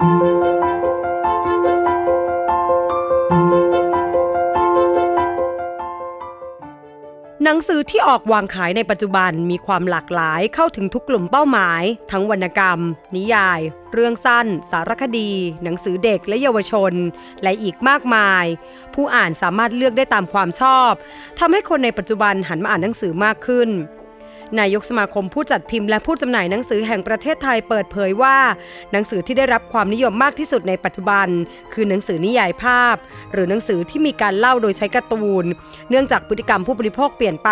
หนังสือที่ออกวางขายในปัจจุบันมีความหลากหลายเข้าถึงทุกกลุ่มเป้าหมาย ทั้งวรรณกรรม นิยาย เรื่องสั้น สารคดี หนังสือเด็กและเยาวชน และอีกมากมาย ผู้อ่านสามารถเลือกได้ตามความชอบทำให้คนในปัจจุบันหันมาอ่านหนังสือมากขึ้น นายกสมาคมผู้จัดพิมพ์และผู้จำหน่ายหนังสือแห่งประเทศไทยเปิดเผยว่า หนังสือที่ได้รับความนิยมมากที่สุดในปัจจุบัน คือหนังสือนิยายภาพ หรือหนังสือที่มีการเล่าโดยใช้การ์ตูน เนื่องจากพฤติกรรมผู้บริโภคเปลี่ยนไป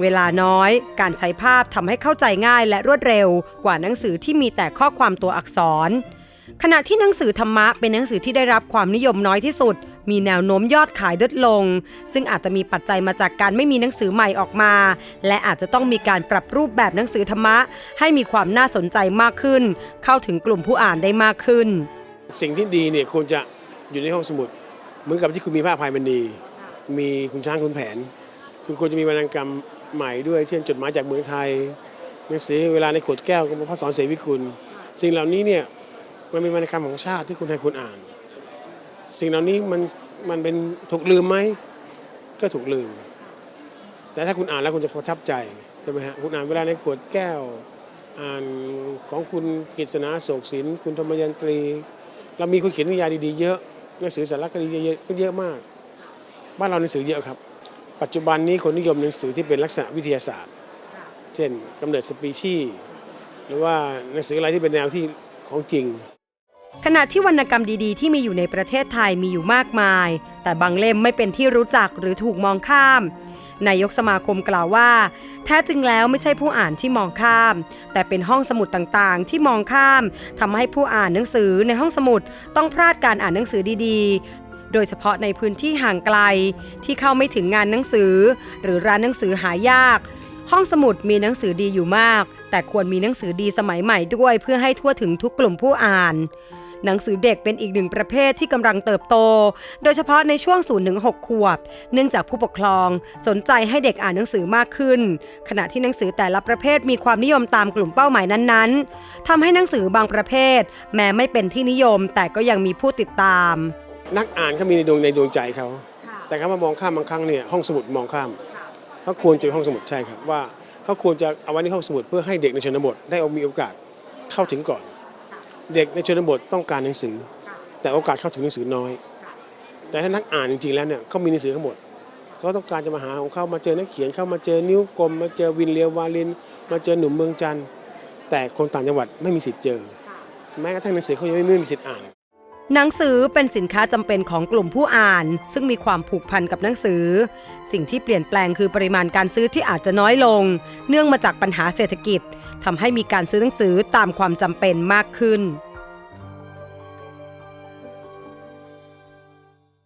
เวลาน้อย การใช้ภาพทำให้เข้าใจง่ายและรวดเร็ว กว่าหนังสือที่มีแต่ข้อความตัวอักษรขณะที่หนังสือธรรมะเป็นหนังสือที่ได้รับความนิยมน้อยที่สุด มีแนวโน้มยอดขายลดลง ซึ่งอาจจะมีปัจจัยมาจากการไม่มีหนังสือใหม่ออกมา และอาจจะต้องมีการปรับรูปแบบหนังสือธรรมะ ให้มีความน่าสนใจมากขึ้น เข้าถึงกลุ่มผู้อ่านได้มากขึ้น สิ่งที่ดีเนี่ยควรจะอยู่ในห้องสมุด เหมือนกับที่คุณมีภาพภายมันดี มีคุณช้างคุณแผน คุณควรจะมีวรรณกรรมใหม่ด้วย เช่นจดหมายจากเมืองไทยหนังสือเวลาในขวดแก้วของพระสอนเสวิคุณ สิ่งเหล่านี้เนี่ยมันเป็นวรรณกรรมของชาติที่คุณให้คุณอ่าน สิ่งเหล่านี้มันมันเป็นถูกลืมไหมก็ถูกลืม แต่ถ้าคุณอ่านแล้วคุณจะประทับใจใช่ไหมฮะคุณอ่านเวลาในขวดแก้ว อ่านของคุณกฤษณาโศกสินคุณธรรมยันตรี เรามีคนเขียนนิยายดีๆเยอะหนังสือสารคดีเยอะก็เยอะมาก บ้านเราหนังสือเยอะครับ ปัจจุบันนี้คนนิยมหนังสือที่เป็นลักษณะวิทยาศาสตร์ เช่นกำเนิดสปีชีส์หรือว่าหนังสืออะไรที่เป็นแนวที่ของจริง ขณะที่วรรณกรรมดีๆ ที่มีอยู่ในประเทศไทยมีอยู่มากมาย แต่บางเล่มไม่เป็นที่รู้จักหรือถูกมองข้าม นายกสมาคมกล่าวว่า แท้จริงแล้วไม่ใช่ผู้อ่านที่มองข้าม แต่เป็นห้องสมุดต่างๆ ที่มองข้ามทำให้ผู้อ่านหนังสือในห้องสมุดต้องพลาดการอ่านหนังสือดีๆ โดยเฉพาะในพื้นที่ห่างไกล ที่เข้าไม่ถึงงานหนังสือ หรือร้านหนังสือหายาก ห้องสมุดมีหนังสือดีอยู่มาก แต่ควรมีหนังสือดีสมัยใหม่ด้วยเพื่อให้ทั่วถึงทุกกลุ่มผู้อ่าน หนังสือเด็กเป็นอีกหนึ่งประเภทที่กำลังเติบโต โดยเฉพาะในช่วง0ถึง6ขวบ เนื่องจากผู้ปกครองสนใจให้เด็กอ่านหนังสือมากขึ้น ขณะที่หนังสือแต่ละประเภทมีความนิยมตามกลุ่มเป้าหมายนั้นๆทำให้หนังสือบางประเภท แม้ไม่เป็นที่นิยม แต่ก็ยังมีผู้ติดตาม นักอ่านเขามีในดวงในดวงใจเขาแต่เขามามองข้ามบางครั้งเนี่ยห้องสมุดมองข้ามเขาควรจะห้องสมุดใช่ครับว่า เขาควรจะเอาไว้ในห้องสมุดเพื่อให้เด็กในชนบทได้มีโอกาสเข้าถึงก่อน เด็กในชนบทต้องการหนังสือ แต่โอกาสเข้าถึงหนังสือน้อย แต่ถ้านักอ่านจริงๆแล้วเนี่ยเขามีหนังสือทั้งหมดเขาต้องการจะมาหาของเขามาเจอนักเขียนเข้ามาเจอนิ้วกลมมาเจอวินเลียววาลิน มาเจอหนุ่มเมืองจันทร์แต่คนต่างจังหวัดไม่มีสิทธิ์เจอ แม้กระทั่งหนังสือเขายังไม่มีสิทธิ์อ่าน หนังสือเป็นสินค้าจำเป็นของกลุ่มผู้อ่าน ซึ่งมีความผูกพันกับหนังสือ สิ่งที่เปลี่ยนแปลงคือปริมาณการซื้อที่อาจจะน้อยลง เนื่องมาจากปัญหาเศรษฐกิจทำให้มีการซื้อหนังสือตามความจำเป็นมากขึ้น